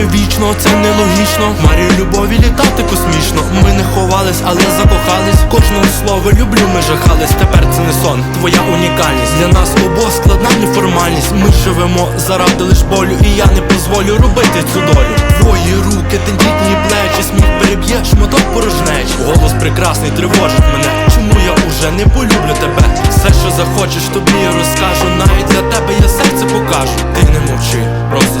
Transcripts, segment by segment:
тебе вічно, це нелогічно. В Марі любові літати космічно. Ми не ховались, але закохались. Кожного слова люблю, ми жахались. Тепер це не сон, твоя унікальність. Для нас обох складна неформальність. Ми живемо заради лиш болю, і я не дозволю робити цю долю. Твої руки, тендітні плечі, сміх переб'є шматок порожнеч. Голос прекрасний тривожить мене. Чому я уже не полюблю тебе? Все, що захочеш, тобі я розкажу. Навіть для тебе я серце покажу. Ти не мовчи, просто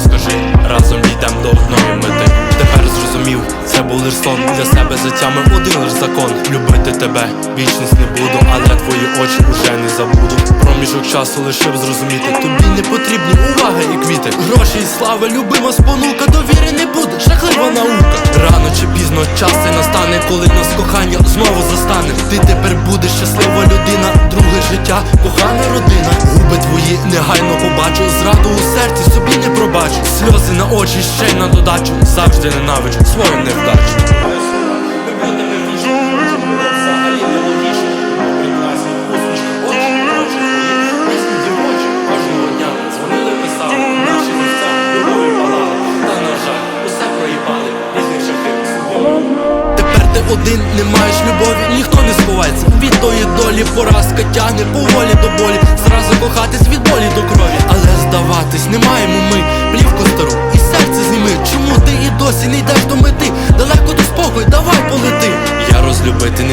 лиш сон для себе затямив один лиш закон. Любити тебе, вічність не буду, але твої очі уже не забуду. Проміжок часу лишив зрозуміти. Тобі не потрібні уваги і квіти. Гроші і слава, любима спонука, довіри не буде. Жахлива наука. Рано чи пізно час цей настане, коли нас кохання знову застане. Ти тепер будеш щаслива людина, друге життя, кохана родина. Губи твої негайно побачу, зраду Сльози на очі ще й на додачу. Завжди ненавиджу свою невдачу. Один не маєш любові, ніхто не сховається від тої долі, поразка тягне поволі до болі.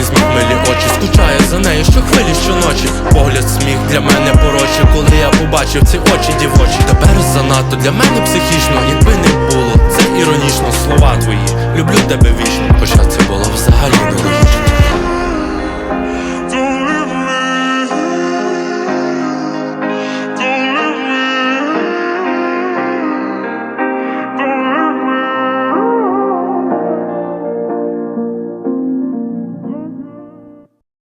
Зміг милі очі, скучаю за нею, що хвилі щоночі. Погляд сміх для мене пороче, коли я побачив ці очі дівочі. Тепер занадто для мене психічно, якби не було, це іронічно, слова твої. Люблю тебе вічно, хоча це.